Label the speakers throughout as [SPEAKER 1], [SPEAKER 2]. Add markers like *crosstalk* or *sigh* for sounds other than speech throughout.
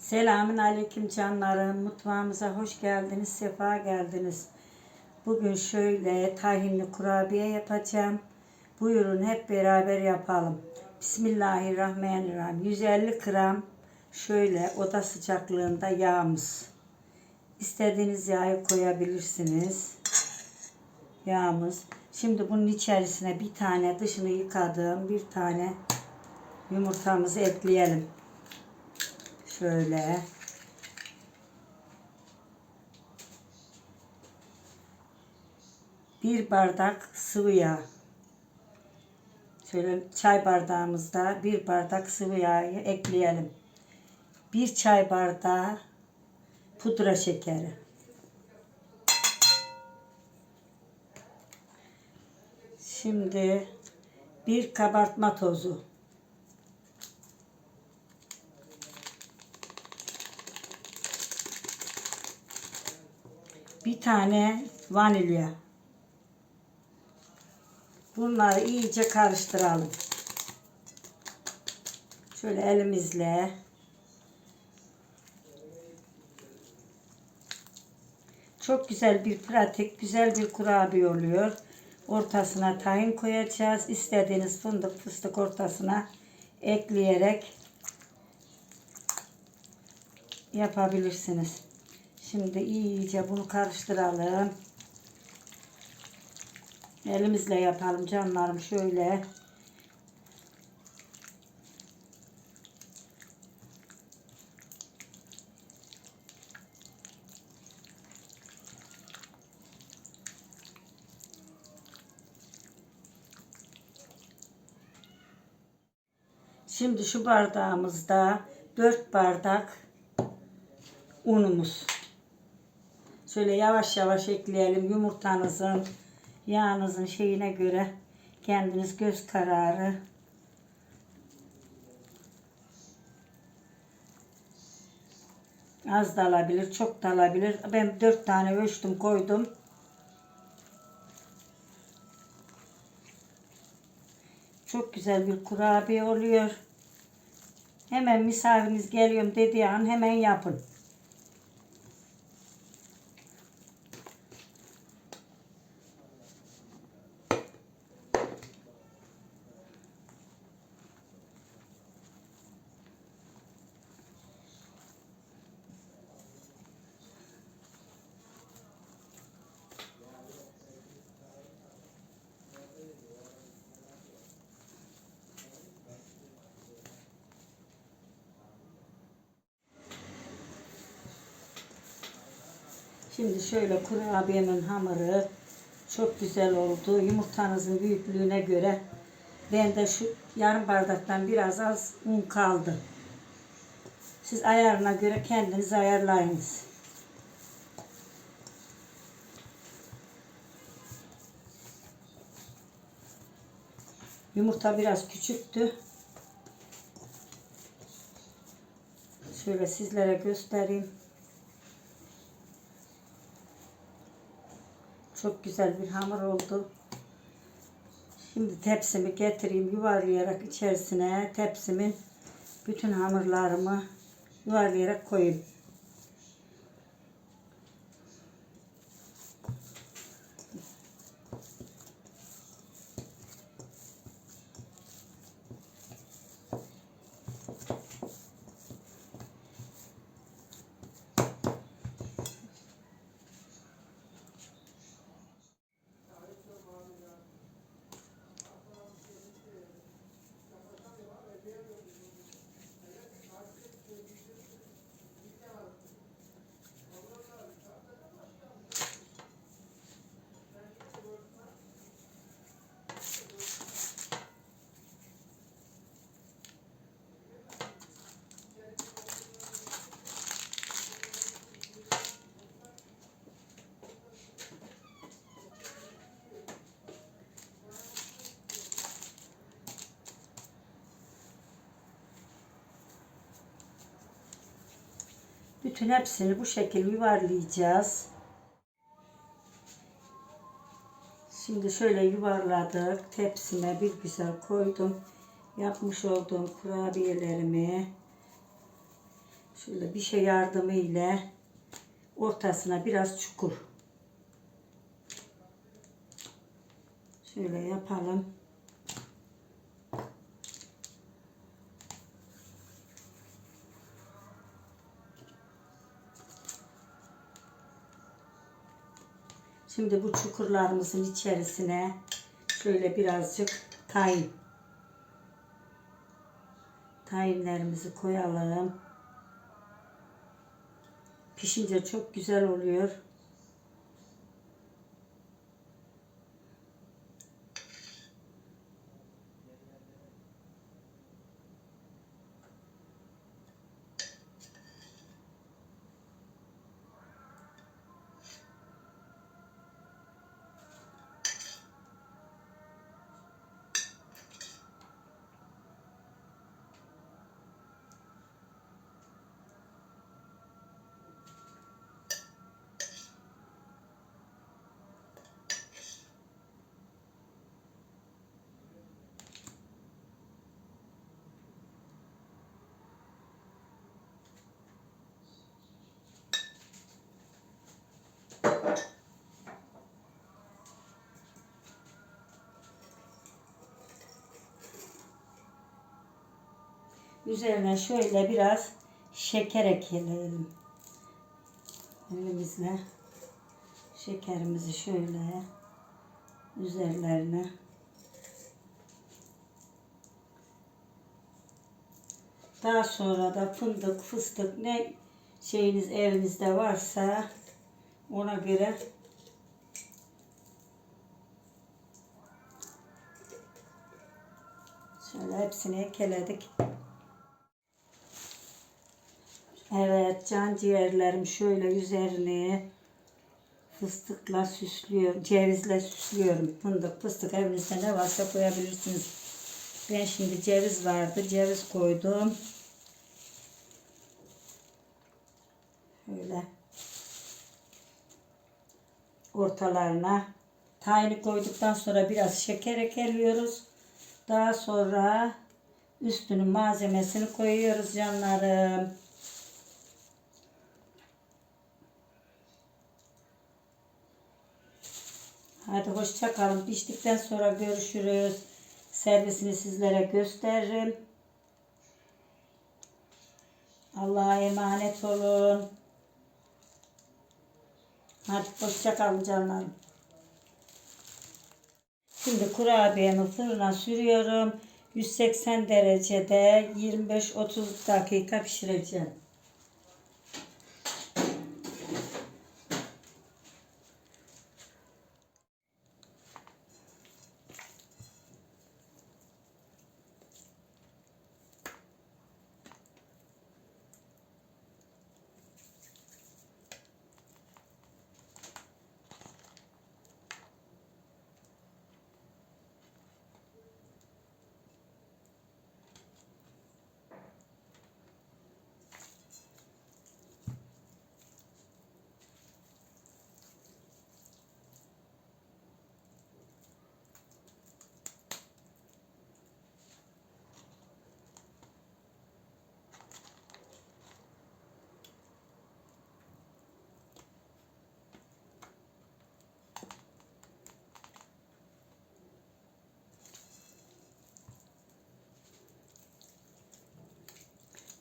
[SPEAKER 1] Selamün aleyküm canlarım. Mutfağımıza hoş geldiniz, sefa geldiniz. Bugün şöyle tahinli kurabiye yapacağım. Buyurun hep beraber yapalım. Bismillahirrahmanirrahim. 150 gram şöyle oda sıcaklığında yağımız. İstediğiniz yağı koyabilirsiniz. Yağımız. Şimdi bunun içerisine bir tane dışını yıkadığım bir tane yumurtamızı ekleyelim. Şöyle. Bir bardak sıvı yağ. Şöyle çay bardağımızda bir bardak sıvı yağı ekleyelim. Bir çay bardağı pudra şekeri. Şimdi bir kabartma tozu. Bir tane vanilya. Bunları iyice karıştıralım. Şöyle elimizle Çok güzel bir pratik, güzel bir kurabiye oluyor. Ortasına tahin koyacağız. İstediğiniz fındık, fıstık ortasına ekleyerek yapabilirsiniz. Şimdi iyice bunu karıştıralım. Elimizle yapalım canlarım şöyle. Şimdi şu bardağımızda 4 bardak unumuz. Şöyle yavaş yavaş ekleyelim yumurtanızın, yağınızın şeyine göre kendiniz göz kararı az da alabilir, çok da alabilir. Ben 4 tane ölçtüm, koydum. Çok güzel bir kurabiye oluyor. Hemen misafiriniz geliyorum dediği an hemen yapın. Şimdi şöyle kurabiyemin hamuru çok güzel oldu. Yumurtanızın büyüklüğüne göre ben de şu yarım bardaktan biraz az un kaldı. Siz ayarına göre kendiniz ayarlayınız. Yumurta biraz küçüktü. Şöyle sizlere göstereyim. Çok güzel bir hamur oldu. Şimdi tepsimi getireyim yuvarlayarak içerisine tepsimin bütün hamurlarımı yuvarlayarak koyayım. Bütün hepsini bu şekilde yuvarlayacağız. Şimdi şöyle yuvarladık. Tepsime bir güzel koydum. Yapmış olduğum kurabiyelerimi Şöyle bir şey yardımıyla ortasına biraz çukur. Şöyle yapalım. Şimdi bu çukurlarımızın içerisine şöyle birazcık tayin. Tayinlerimizi koyalım. Pişince çok güzel oluyor. Üzerine şöyle biraz şeker ekleyelim. Elimizle şekerimizi şöyle üzerlerine Daha sonra da fındık, fıstık ne şeyiniz evinizde varsa ona göre şöyle hepsini ekledik. Evet can ciğerlerim şöyle üzerini fıstıkla süslüyorum. Cevizle süslüyorum. Fındık, fıstık evinizde ne varsa koyabilirsiniz. Ben şimdi ceviz vardı. Ceviz koydum. Şöyle ortalarına tayini koyduktan sonra biraz şeker ekliyoruz. Daha sonra üstünün malzemesini koyuyoruz canlarım. Hadi hoşça kalın. Piştikten sonra görüşürüz. Servisini sizlere gösteririm. Allah'a emanet olun. Hadi hoşça kalın canlarım. Şimdi kurabiyemi fırına sürüyorum. 180 derecede 25-30 dakika pişireceğim.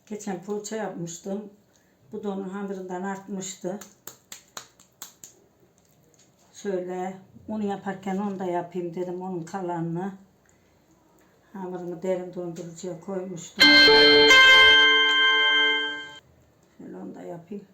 [SPEAKER 1] Geçen poğaça yapmıştım. Bu da onun hamurundan artmıştı. Şöyle onu yaparken onu da yapayım dedim onun kalanını. Hamurumu derin dondurucuya koymuştum. Şöyle onu da yapayım.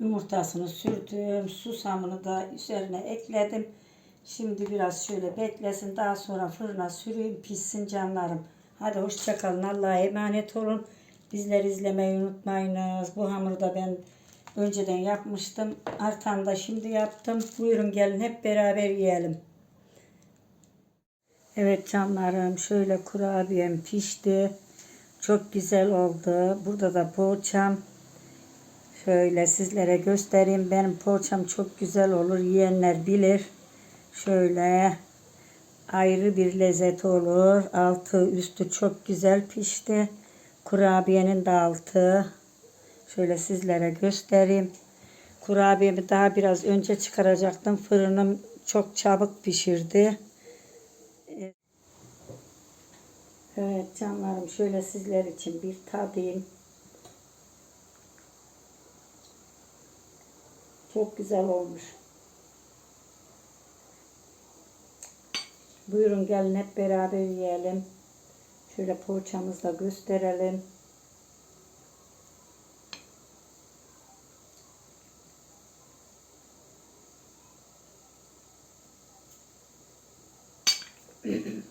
[SPEAKER 1] Yumurtasını sürdüm. Susamını da üzerine ekledim. Şimdi biraz şöyle beklesin. Daha sonra fırına süreyim pişsin canlarım. Hadi hoşçakalın. Allah'a emanet olun. Bizleri izlemeyi unutmayınız. Bu hamuru da ben önceden yapmıştım. Artan da şimdi yaptım. Buyurun gelin hep beraber yiyelim. Evet canlarım şöyle kurabiyem pişti. Çok güzel oldu. Burada da poğaçam. Şöyle sizlere göstereyim. Benim poğaçam çok güzel olur. Yiyenler bilir. Şöyle ayrı bir lezzet olur. Altı üstü çok güzel pişti. Kurabiyenin de altı. Şöyle sizlere göstereyim. Kurabiyemi daha biraz önce çıkaracaktım. Fırınım çok çabuk pişirdi. Evet canlarım şöyle sizler için bir tadayım. Çok güzel olmuş. Buyurun gelin hep beraber yiyelim. Şöyle poğaçamızı da gösterelim. *laughs*